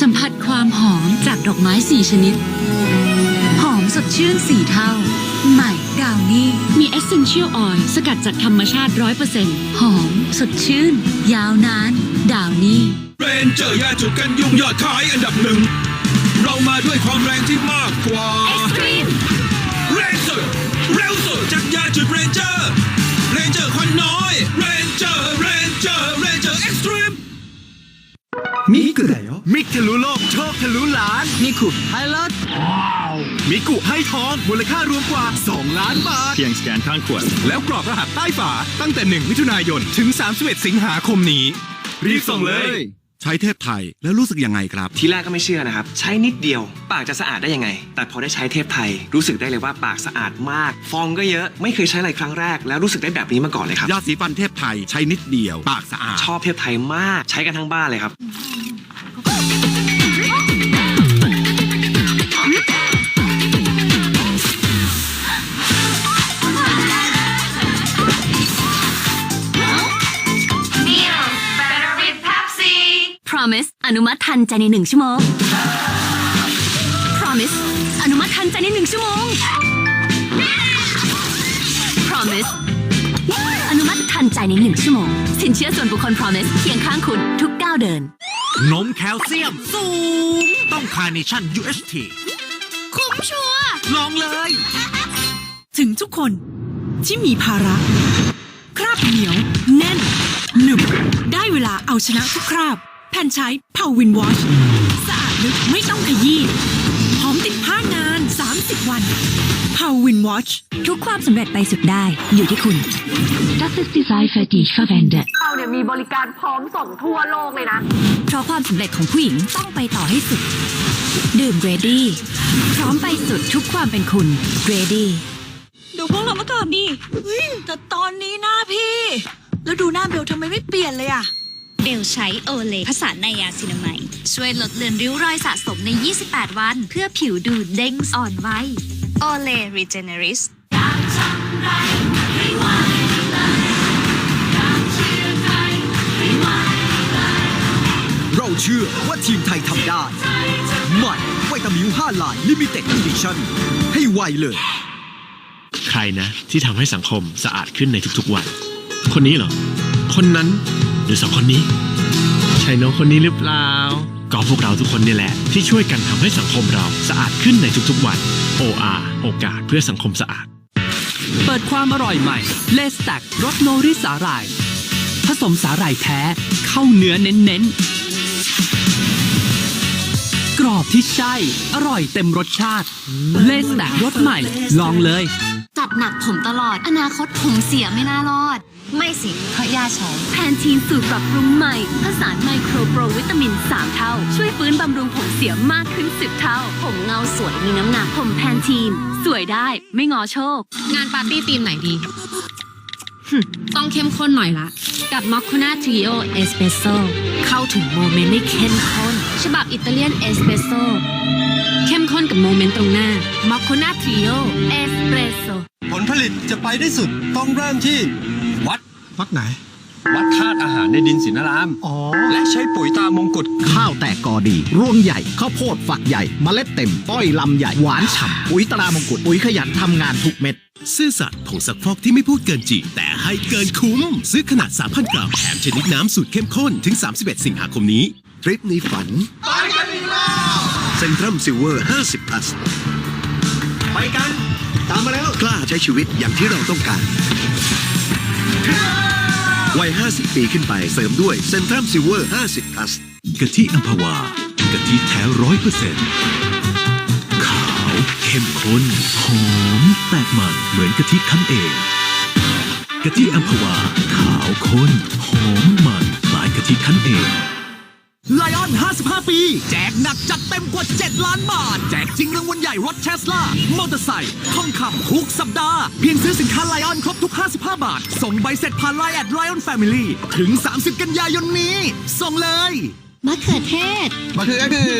สัมผัสความหอมจากดอกไม้สี่ชนิด หอมสดชื่นสี่เท่า ใหม่ดาวนี่มี Essential Oil สกัดจากธรรมชาติ100%หอมสดชื่น ยาวนาน ดาวนี่เรนเจอร์ยาจุดกันยุงยอดขายอันดับหนึ่ง เรามาด้วยความแรงที่มากกว่า Extreme เรนเจอร์เร็วสุดจากยาจุดเรนเจอร์เรนเจอร์ มิกุだよมิกทะลุโลกโชคทะลุล้าน มิกุไฮไลาวมิกุให้ทองมูลค่ารวมกว่า 2 ล้านบาท เพียงสแกนข้างขวด แล้วกรอกรหัสใต้ฝา ตั้งแต่ 1 มิถุนายน ถึง 31 สิงหาคมนี้ รีบส่งเลย ใช้เทพไทยแล้วรู้สึกยังไงครับ ทีแรกก็ไม่เชื่อนะครับ ใช้นิดเดียว ปากจะสะอาดได้ยังไง แต่พอได้ใช้เทพไทย รู้สึกได้เลยว่าปากสะอาดมาก ฟองก็เยอะไม่เคยใช้อะไรครั้งแรก แล้วรู้สึกได้แบบนี้มาก่อนเลยครับยอดสีฟันเทพไทยใช้นิดเดียว ปากสะอาดชอบเทพไทยมากใช้กันทั้งบ้านเลยครับ Promise อนุมัติทันใจในหนึ่งชั่วโมง Promise อนุมัติทันใจในหนึ่งชั่วโมง Promise อนุมัติทันใจในหนึ่งชั่วโมง สินเชื่อส่วนบุคคล Promise เคียงข้างคุณทุกก้าวเดิน นมแคลเซียมสูง ต้องคาร์เนชั่น UHT คุ้มชัวร์ลองเลย ถึงทุกคนที่มีภาระ คราบเหนียว แน่น หนึบได้เวลาเอาชนะทุกคราบ แผ่นใช้เผาวินวอชสะอาดลึกไม่ต้องขยี้หอมติดผ้านาน 30 วันเผาวินวอชทุกความสำเร็จไปสุดได้อยู่ที่คุณ Das ist die Seife, die ich verwende เราเนี่ยมีบริการพร้อมส่งทั่วโลกเลยนะ เพราะความสำเร็จของผู้หญิงต้องไปต่อให้สุด ดื่ม Ready พร้อมไปสุดทุกความเป็นคุณ Ready ดูพวกเราเมื่อก่อนดิเฮ้ยแต่ตอนนี้หน้าพี่ แล้วดูหน้าเบลทำไมไม่เปลี่ยนเลยอะ เบลใช้โอเลผสานไนยาซินาไมด์ช่วยลดเลือนริ้วรอยสะสมใน 28 วัน เพื่อผิวดูเด้งอ่อนไวโอเลรีเจเนริสเราเชื่อว่าทีมไทยทำได้ใหม่ไวตามิว5ลายลิมิเต็ดอีดิชั่นให้ไวเลย ใครนะที่ทำให้สังคมสะอาดขึ้นในทุกๆวัน คนนี้เหรอ คนนั้น หรือสองคนนี้ ใช่น้องคนนี้หรือเปล่า ก็พวกเราทุกคนนี่แหละ ที่ช่วยกันทำให้สังคมเราสะอาดขึ้นในทุกๆวัน OR โอกาสเพื่อสังคมสะอาด เปิดความอร่อยใหม่ เลสแต็กรสโนริสาหร่าย ผสมสาหร่ายแท้เข้าเนื้อเน้นๆ กรอบที่ใช่ อร่อยเต็มรสชาติ เลสแต็กรสใหม่ ลองเลย จัดหนักผมตลอด อนาคตผมเสียไม่น่ารอด ไม่สิ เพราะยาใช้ แพนทีนสูตรปรับปรุงใหม่ ผสานไมโครโปรวิตามิน 3 เท่า ช่วยฟื้นบำรุงผมเสียมากขึ้น 10 เท่า ผมเงาสวยมีน้ำหนักผมแพนทีน สวยได้ไม่งอโชค งานปาร์ตี้ธีมไหนดีหึต้องเข้มข้นหน่อยละ กับมอคคูน่าทริโอเอสเปรสโซเข้าถึงโมเมนต์ได้เข้มข้น ฉบับอิตาเลียนเอสเปรสโซเข้มข้นกับโมเมนต์ตรงหน้ามอคคูน่าทริโอเอสเปรสโซผลผลิตจะไปได้สุดต้องเริ่มที่ วัด วัดไหน วัดธาตุอาหารในดินสินาราม อ๋อ และใช้ปุ๋ยตามงกุฎข้าวแตกกอดีรวงใหญ่ข้าวโพดฝักใหญ่เมล็ดเต็มต้อยลำใหญ่ หวานฉ่ำปุ๋ยตรามงกุฎปุ๋ยขยันทำงานทุกเม็ด ซื่อสัตย์ผงซักฟอกที่ไม่พูดเกินจริงแต่ให้เกินคุ้ม ซื้อขนาด 3,000 กรัมแถมชนิดน้ำสูตรเข้มข้นถึง 31 สิงหาคมนี้ทริปในฝันไปกันอีกแล้วเซนทรัมซิลเวอร์50 plus ไปกัน ตามมาแล้ว กล้าใช้ชีวิตอย่างที่เราต้องการ วัย 50 ปีขึ้นไปเสริมด้วยเซนทรัมซิเวอร์ 50 plus กะทิอัมพวากะทิแท้ร้อยเปอร์เซ็นต์ขาวเข้มข้นหอมแตกมันเหมือนกะทิคั้นเองกะทิอัมพวา ขาวข้นหอมมันคล้ายกะทิคั้นเอง ไลออน 55 ปี แจกหนักจัดเต็มกว่า 7 ล้านบาท แจกจริงรางวัลใหญ่รถเทสลามอเตอร์ไซค์ทองคำทุกสัปดาห์ เพียงซื้อสินค้าไลออนครบทุก 55 บาท ส่งใบเสร็จผ่านไลน์แอดไลออนแฟมิลี่ถึง 30 กันยายนนี้ ส่งเลยมะเขือเทศมาคือก็คือ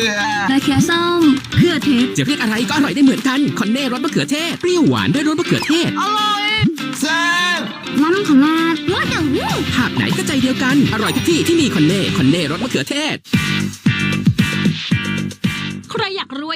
กระเทียมส้มเพื่อทิพย์จะเรียกอะไรก็อร่อยได้เหมือนกัน คอนเน่รสมะเขือเทศเปรี้ยวหวานด้วยรสมะเขือเทศอร่อยแซ่บ ล้ำขนาดว่าอย่างนี้ภาคไหนก็ใจเดียวกัน อร่อยทุกที่ที่มีคอนเน่ คอนเน่รสมะเขือเทศ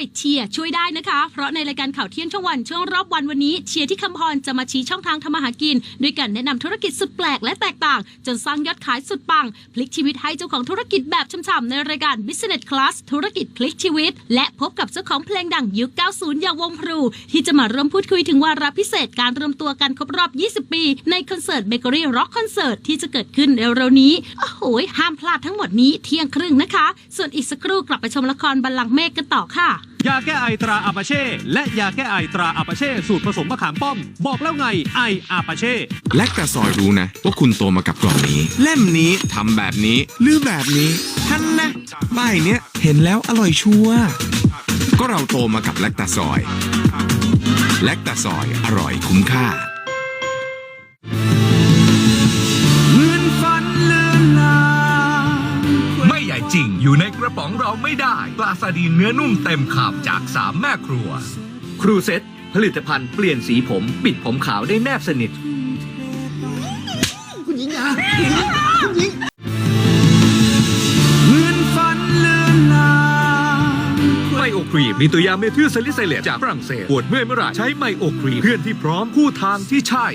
ยากรวยเชียร์ช่วยได้นะคะ เพราะในรายการข่าวเที่ยงช่องวันช่วงรอบวันวันนี้เชียร์ที่คำพรจะมาชี้ช่องทางทำมาหากินด้วยการแนะนำธุรกิจสุดแปลกและแตกต่าง จนสร้างยอดขายสุดปัง พลิกชีวิตให้เจ้าของธุรกิจแบบช่ำๆในรายการ Business Class ธุรกิจพลิกชีวิต และพบกับเจ้าของเพลงดังยุค 90 อย่างวงพลูที่จะมาร่วมพูดคุยถึงวาระพิเศษการรวมตัวกันครบรอบ 20 ปี ในคอนเสิร์ตเบเกอรี่ร็อกคอนเสิร์ตที่จะเกิดขึ้นเร็วๆนี้โอ้โหห้ามพลาดทั้งหมดนี้เที่ยงครึ่งนะคะ ส่วนอีกสักครู่กลับไปชมละครบัลลังก์เมฆกันต่อค่ะ ยาแก้ไอตราอาปาเช่ และยาแก้ไอตราอาปาเช่สูตรผสมมะขามป้อม บอกแล้วไงไออาปาเช่ และกระซอยรู้นะ ว่าคุณโตมากับกล่องนี้ เล่มนี้ทำแบบนี้หรือแบบนี้ท่านนะป้ายเนี้ยเห็นแล้วอร่อยชัวร์ก็เราโตมากับแลคตาซอย แลคตาซอยอร่อยคุ้มค่า ป๋องเราไม่ได้ปลาซาดีนเนื้อนุ่มเต็มคำจากสามแม่ครัว ครูเซ็ตผลิตภัณฑ์เปลี่ยนสีผมปิดผมขาวได้แนบสนิท คุณหญิงอะคุณหญิงเหมือนฝันเลือนลางไมโอครีมมีตัวยาเมทิลซาลิไซเลตจากฝรั่งเศสปวดเมื่อยเมื่อไหร่ใช้ไมโอครีมเพื่อนที่พร้อมคู่ทางที่ใช่